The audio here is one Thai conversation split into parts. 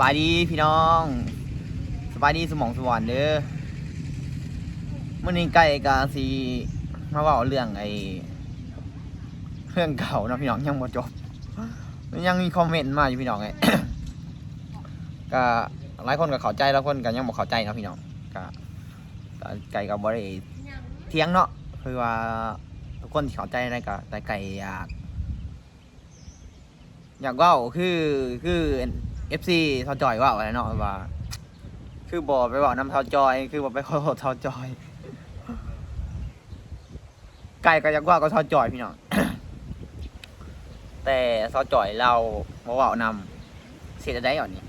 บายดีพี่น้องสบายดีสมองสวรรค์เด้อมื่อนี้ใกล้กาสีมาเว่าเรื่องไอ้เรื่องเก่านะพี่น้องยังบ่จบ ยังมีคอมเมนต์มาอยู่พี่น้องไง ก็หลายคนก็เข้าใจแล้วคนก็ยังบ่เข้าใจนะพี่น้องก็ก็ไก่ก็บ่ได้เถียงเนาะคือว่าทุกคนที่เข้าใจได้ก็แต่ไก่อยากอยากว่าคือคือ เอฟซีทอจอยว่าอะไรเนาะว่า คือบอกไปบอกน้ำทอจอย คือบอกไปขอทษทอจอย ไก่ก็ยากเว่าก็ทอจอยพี่น้องแต่ทอจอยเราบ่เว่านำเสียได้หรอนี่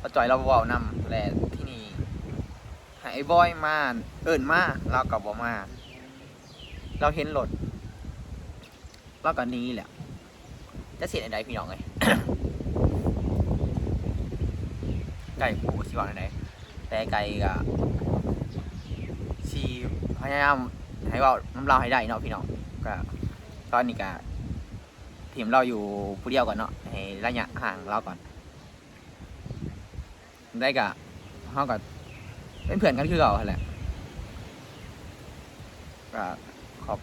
ทอจอยเราบ่เว่านำและที่นี่ห้ไอ้บอยมาเอิ้นมาเราก็บ่มาเราเห็นรถเราก็หนี้แหละจะเสียในใดพี่น้องเลย ไก่ปูสิบอกในแต่ไก่ก็ชีพยายามให้เว่าน้ำเราให้ได้เนาะพี่น้องก็ตอนนี้ก็ทีมเราอยู่ผู้เดียวก่อนเนาะให้ระยะห่างเราก่อน ได้กะเขาก็เป็นเพื่อนกันคือเก่าหั่นแหละก็ขอบ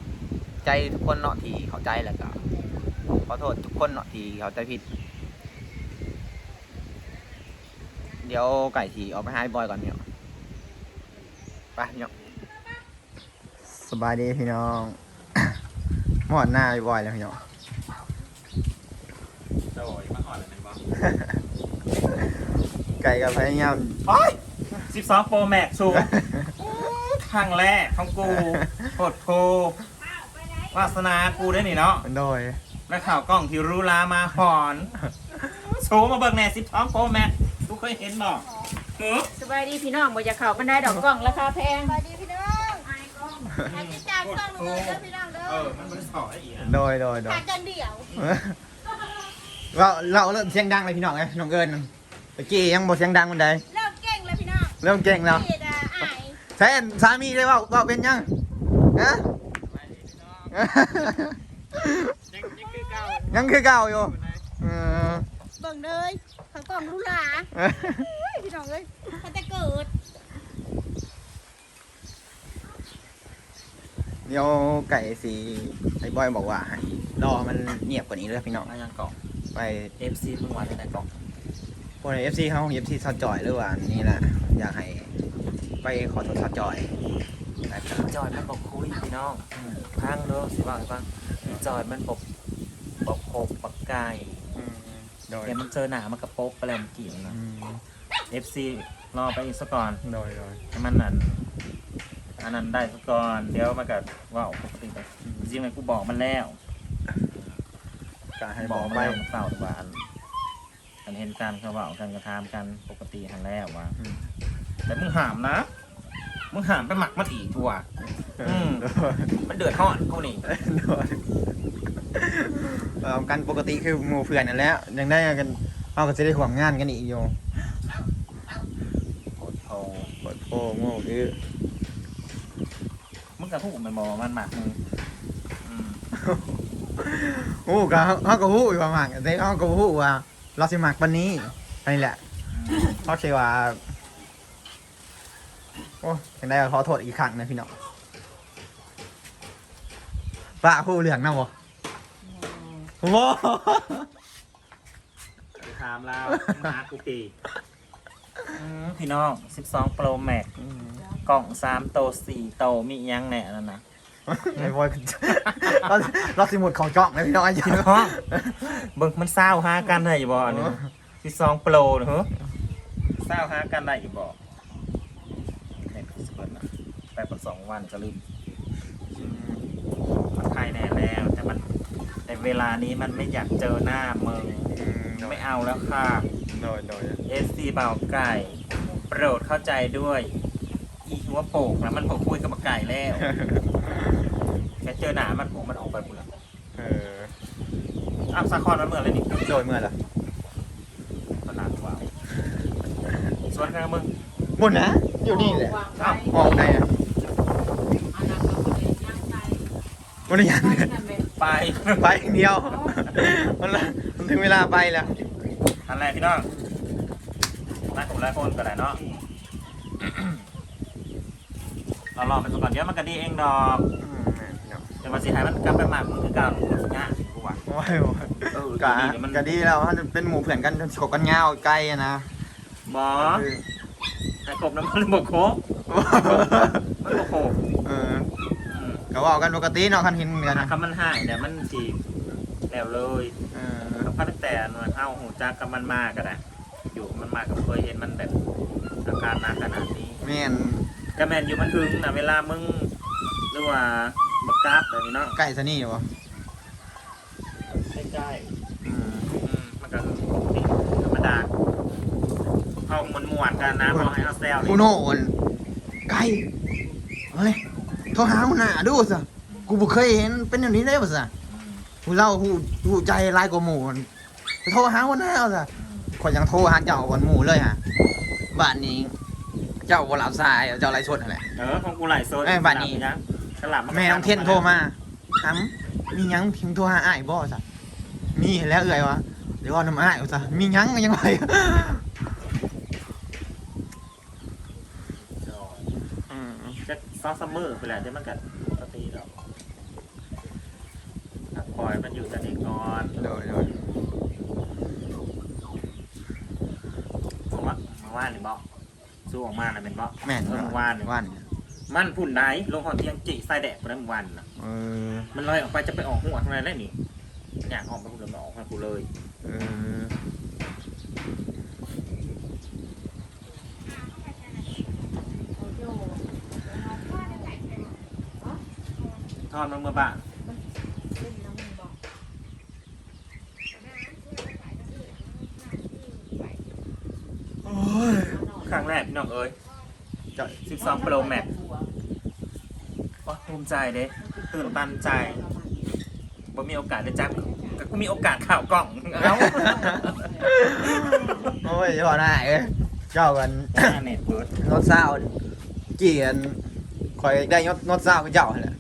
ใจทุกคนเนาะที่เข้าใจแล้วก็ขอโทษทุกคนเนาะที่เขาใจผิด เดี๋ยวไก่ทีออกไปหาไอ้บอยก่อนพี่น้องไปพี่น้องสบายดีพี่น้องหมอดหน้าไอ้บอยแล้วพี่น้องโดยมาอ่อนอะไรบ้างไก่ก็พยายามโอ้ย12 Pro Max สูงครั้งแรกของกูโคตรโพวาสนากูได้นี่เนาะโดยและข่าวกล้องที่รู้ลามาหอนสูงมาเบิ่งแน่12 Pro Max กู เคยเห็นบ่เออสบายดีพี่น้องบ่อยากเข้ามันได้ดอกกล้องราคาแพงสวัสดีพี่น้องไอ้กล้องไอ้ที่จากกล้องเลยเด้อพี่น้องเด้เอออมันบริสอไอ้อีนะโดยโดยโดยขาดกันเดี่ยวเราเราเริ่มเสียงดังเลยพี่น้องไงน้องเอิญตะกี้ยังบ่เสียงดังมันใดเริ่มเก่งแล้วพี่น้องเริ่มเก่งแล้วพี่ดาไอ้แทนสามีเลยว่าว่าเป็นยังฮะยังคือเก่าอยู่เออเบิ่งเลย เขากล้องรู้หลาเฮ้ยพี่น้องเอ้ยเขาจะเกิดเดี๋ยวไก่สีไอ้บอยบอกว่าให้รอมันเงียบกว่านี้เลยพี่น้อง มายังกล่อง ไป FC เพิ่งวันแต่กล่องพวกเอฟซีเขาเอฟซีซอจอยหรือว่านี่แหละอยากให้ไปขอโทษซอจอยแต่ก็จอยมันบอกคุยพี่น้องพังเด้อสิว่าให้ฟังจอยมันบอกบอกโคกบักไก่อืม โดย เดี๋ยวมันเจอหนามันกระโปกไปแล้วเมื่อกี้นะ อืม FC รอไปอีกสักก่อนโดยโดยให้มันนั่นอันนั้นได้สักก่อนเดี๋ยวมันก็ว่าวปกติไปจริงๆเลยกูบอกมันแล้วการให้บบออกกมันไปแล้วมันเปล่าหรือว่าอันอันเห็นการเขาเว่ากันกระทำกันปกติทันแล้วว่า อืมแต่มึงหามนะ มึงหามไปหมักมันอีกตัว อืมโดยมันเดือดร้อนกูนี่ โดยเอ่อ กันปกติคือหมู่เพื่อนนั่นแหล้วยังได้กันเอาก็จะได้ห่วงงานกันอีกอยู่โอ้โหโคตรโพโง่คือมึงกระทุกมันบอกว่ามันหมักมึงอืมโอ้ก็เขาก็ฮู้อยู่ว่าหมากแต่เขาก็ฮู้ว่าเราสิหมักวันนี้อันนี้แหละเขาเชื่อว่าโอ้ยังได้ก็ขอโทษอีกครั้งนะพี่น้องป้าฮู้เรื่องนะบ่ โว้ไปถามเราหากูปีอืมพี่น้อง 12 Pro Max กล่อง 3 โต 4 โต มีอิหยังแหน่นั่นนะ ไอ้บอยเราเราสิหมดของจ้องนะพี่น้องอายุพี่น้องเบิ่งมันเศร้าหากันได้อยู่บ่อันนี้ที่สองโปรนะฮะเศร้าหากันได้อยู่บ่เน็ตสเปิดนะไปประสองวันจะลืมมันไทยแน่แล้วแต่มันใน เวลานี้มันไม่อยากเจอหน้ามึง ไม่เอาแล้วค่ะโดยโดยเอสซีเบาไก่ โปรดเข้าใจด้วย อีหัวโปกนะมันบอกคุยกับบักไก่แล้วแค่เจอหนามันผมมันออกไปหมดแล้วเอออ้าวสาคอนมันเมื่อไรนี่โดยเมื่อไหร่ขนาดกว่าส่วนกันมึงบนนะ อยู่นี่แหละวางไว้มองไหนอะ อันนั้นก็บ่ได้ย่างไป วันนี้ยังไปนั่นแหละไปไปอย่างเดียว มันละมันถึงเวลาไปแล้วอันแรกพี่น้องนักกับหลายคนก็ได้เนาะเราลองไปก่อนเดี๋ยวมันก็ดีเองดอกอืมพี่น้องแต่ว่าสิให้มันกลับไปมากมันคือเก่ามันสิยากกูว่าโอ้ยโอ้ยเออกะดีเดี๋ยวมันกะดีแล้วมันเป็นหมู่เพื่อนกันฉกกันยาวใกล้อะนะบอไอ้กบน้ำมันบกโคกมันบกโคกเอออืม ก็เว่ากันปกติเนาะคันเห็นกันนะคำมันหายเดี๋ยวมันจีบแล้วเลยเออกับพันแต่หน่วยเอ้าหูจักกับมันมากก็ได้อยู่กับมันมากกับเคยเห็นมันแบบอาการหนักขนาดนี้แม่นกระแมนอยู่มันถึงนะเวลามึงหรือว่าบักกราฟแบบนี้เนาะใกล้ซะนี่บ่ใกล้อืมๆอืมมันก็ปกติธรรมดาเอามันมวนๆกันนะพอให้เอาแซวกูโน่นไกลเฮ้ย โทรหาหัวหน้าดูซะกูบ่เคยเห็นเป็นอย่างนี้ได้บ่ซะกูเล่าหูหูใจหลายกว่าหมู่มันไปโทรหาหัวหน้าเอาซะข่อยยังโทรหาเจ้าก่อนหมู่เลยฮะบ้านนี้ เจ้าบ่รับสายเจ้าไรสดนั่นแหละ เออของกูไหลโซนเอ้ยบัดนี้ยังฉลามนก็แม่น้องเทนโทรมาถามมีหยังพิมพ์โทรหาอ้ายบ่ซะมีแล้วเอ่ยวะเดี๋ยวว่าน้ำอ้ายเอาซะมีหยังยังไง อืม จะซอสซัมเมอร์ไปแหละเดี๋ยวมันกัดปกติหรอกอะปล่อยมันอยู่แต่เด็กก่อนโดยโดยผมว่ามาว่านหรือบอกสู้ออกมาน่ะเป็นบอกแม่นเออมาว่านว่านมันพุ่นไหนลงหอนเตียงจีใส่แดดไปแล้วมันวันน่ะเออมันลอยออกไปจะไปออกหัวทำไมได้นี่อยากออกไปกูเลยมาออกให้กูเลย เออ ทอดมันเมื่อบ้านครั้งแรกพี่น้องเอ้ยเจ้า12 Pro Max ว้าภูมิใจเด้ตื่นตันใจบ่มีโอกาสได้จับก็กูมีโอกาสข่าวกล่องเอ้าโอ้ยเจ้าหน้าเอ้ยเจ้ากันเน็ตเบิร์ดนดเศร้าเกียนคอยได้ยศนดเศร้ากับเจ้าแหละ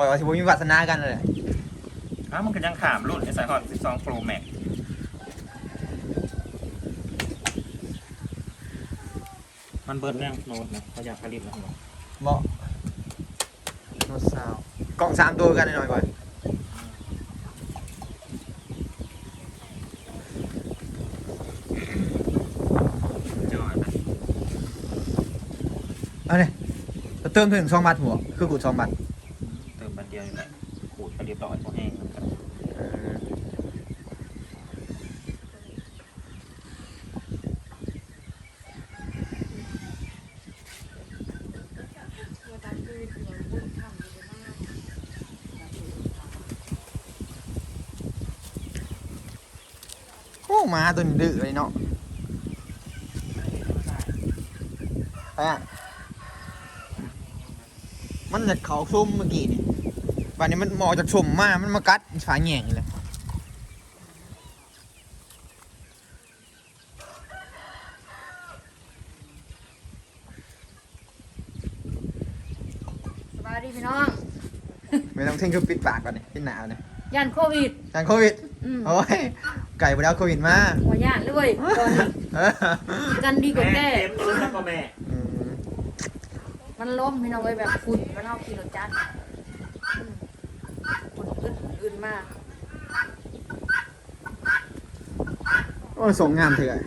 คอยว่าสิบ่มีวาสนากันเลยอ้าวมันก็ยังขามรุ่นไอ้สายฮอต12 Pro Max มันเบิร์ดเรื่องโน้ตนะเขาอยากผลิตแล้วเหรอบ่นดเศร้ากล่องสามตัวกันหน่อยก่อนจอดนะเอาเนี่ยเติมถึงสองบาทหัวคือกูสองบาท เติมบันเดียวอยู่แหละขูดไปเรียบร้อยพอแห้งแล้วก็ เออ โอ้ หมาตัวนี้ดื้อเลยเนาะไปอะมันจะเขาซุ่มเมื่อกี้นี่วันนี้มันมออกจากสุ่มมามันมากัดฝาแหง่งเลยสบายดีพี่น้อง ไม่ต้องเท่งคือปิดปากก่อนนี่ปิดหนาวเนี่ยยันโควิดทางโควิด อืม โอ้ย ไก่ไปแล้วโควิดมาหัวย่านเลยตอนนี้เออกันดีกว่าแก้เต็มยืนแล้วก็แม่ อืมมันล้มพี่น้องเลยแบบฝุ่นมันเอาขี่รถจักรอืมฝุ่นอึดอึดมากโอ้ยส่งงามเถอะ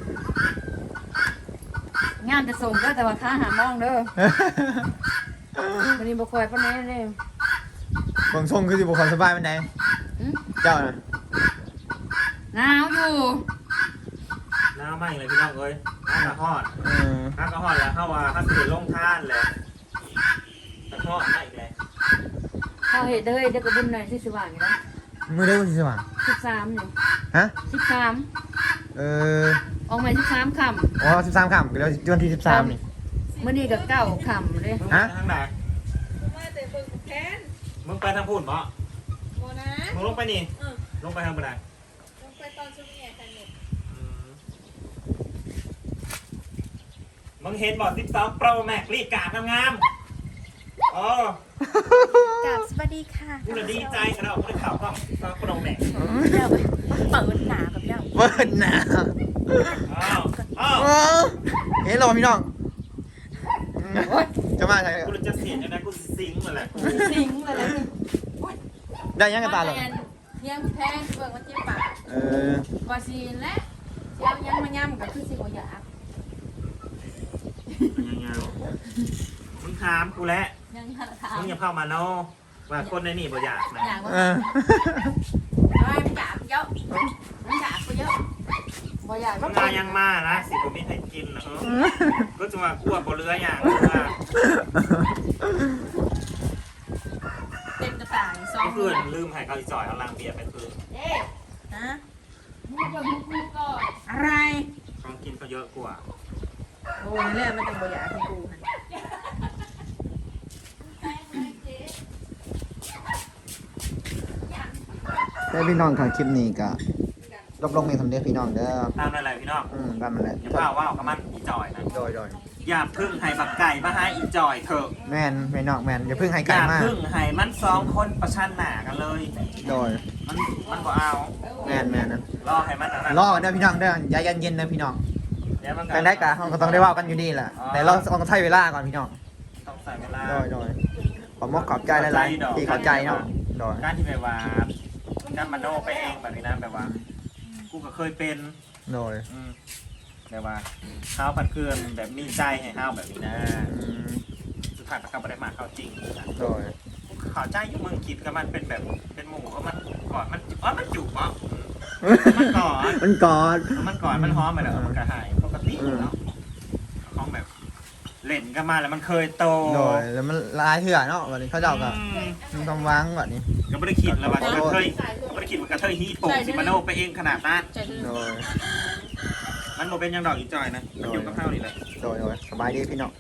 งานจะส่งก็แต่ว่าค้าหามองเด้อวันนี้บ่คอยปานนี้เด้ผมส่งคือสิบุคคลสบายมันไดอืม เจ้าน่ะ หนาวอยู่หน้าไหมเลยพี่น้องเอ้ยน้ากระหอดเออน้ากระหอดแล้วเข้าว่าถ้าสิลงท่านเลยกระหอดได้อีกแล้วข้าวเห็ดเด้อเดี๋ยวก็บุญหน่อยที่สว่างอยู่นะมือได้วันที่สว่างสิบสามอยู่ฮะ สิบสามเออ ออกมาสิบสามคอ๋อสิบสามค่ำแล้ววันที่สิบสามนี่ำเมื่อนี้ก็เก้าคำเลยมึงฮะไปทางไหนมาแต่เบิ่งแค้นมึงไปทางพูนเพราะโมนะมึงลงไปนี่ เออ ลงไปทางบันไดลงไป ตอนชุดเนี่ยกันเน็ตมึงเห็นบอก12 Pro Max รีดกาดงามๆอ๋อกับสวัสดีค่ะกูเลยดีใจกระดอกกูเลยข่าวกล้อง12 Pro Max เดี๋ยวไปเปิดหนากับเจ้าเปิดหนาอ้าวอ้าวโอ้ห็นเราพี่น้องจะมาใช่กูจะเสียยังไงกูสิงมาแหละสิงเลยเลยได้ยังกันตาหรอเลี้ยงแพงเบิ่งมันจิ้มปาก เออว่าสิและเสียวยังมาย่ำก็คือสิบ่อยากยังไงมึงถามกูแล้วยังหาทางมึงอย่าเข้ามาโนว่าคนในนี่บ่อยากนะอยากว่าเออไม่มันอยากเยอะมันอยากกูเยอะบ่อยากมึก็งไปมายังมานะสิผมมีให้กินนะเออก็จะมากลัวบ่เรืออย่างว่าเต็มกระต่ายสองเมื่อคืนลืมให้เขาอีจ่อยเอาลังเบียร์ไปคืนฮะ อะไรของกินเขาเยอะกว่าโอ้ยเนี่ยมันจะบ่อยากให้กูหั่นได้พี่น้องของคลิปนี้ก็ลบลงในสำเนียงพี่น้องเด้อตามนั่นแหละพี่น้องอืมได้มาแล้วอย่าเปล่าว่าวกับมันอีจ่อยนะโดยโดยอย่าพึ่งให้บักไก่มาให้อีจ่อยเถอะแมนพี่น้องแมนอย่าเพิ่งให้อไกลย่ามากพึ่งให้มันสองคนประชันหน้ากันเลย โดย มันมันบ่เอา แมนแมนนะรอให้มันอันนั้นรอกันเด้อพี่น้องเด้ออย่าเย็นๆเด้อพี่น้องเดี๋ยวมันกันได้กะเราก็ต้องได้เว่ากันอยู่ดีแหละแต่เราต้องใช้เวลาก่อนพี่น้องต้องใส่เวลา โดยโดยขอมกขอบใจหลายๆที่เข้าใจเนาะโดยการที่แบบว่าการมาโนไปเองแบบนี้นะแบบว่า กูก็เคยเป็นโดยอืมแบบว่าข้าวผัดเครื่องแบบมีใจให้ข้าวแบบนี้นะอืมสุดท้ายมันก็ไม่ได้มาเข้าวจริงนะโดยเข่าวใจอยุ่เมืองคิดกับมันเป็นแบบเป็นหมูก็มัน ก่อนมันอ๋อมันจุกอ๋อมันก่อนมันกอดมันก่อนมันหอมไปแล้วมันก็หายปกติเนาะของแบบ เล่นกันมาแล้วมันเคยโตโดยแล้วมันลายเถื่อเนาะวันนี้เขาเจ้าก็อืมมีความวางแบบนี้ก็ไม่ได้คิดแล้วว่ากระเทยไม่ได้คิดว่ากระเทยฮีโป่งสิมาโนไปเองขนาดนั้นใจดื้อโดยมันโมเป็นยังดอกอีจอยนะมันอยู่กับข้าวนี่แหละโดยโดยสบายดีพี่น้อง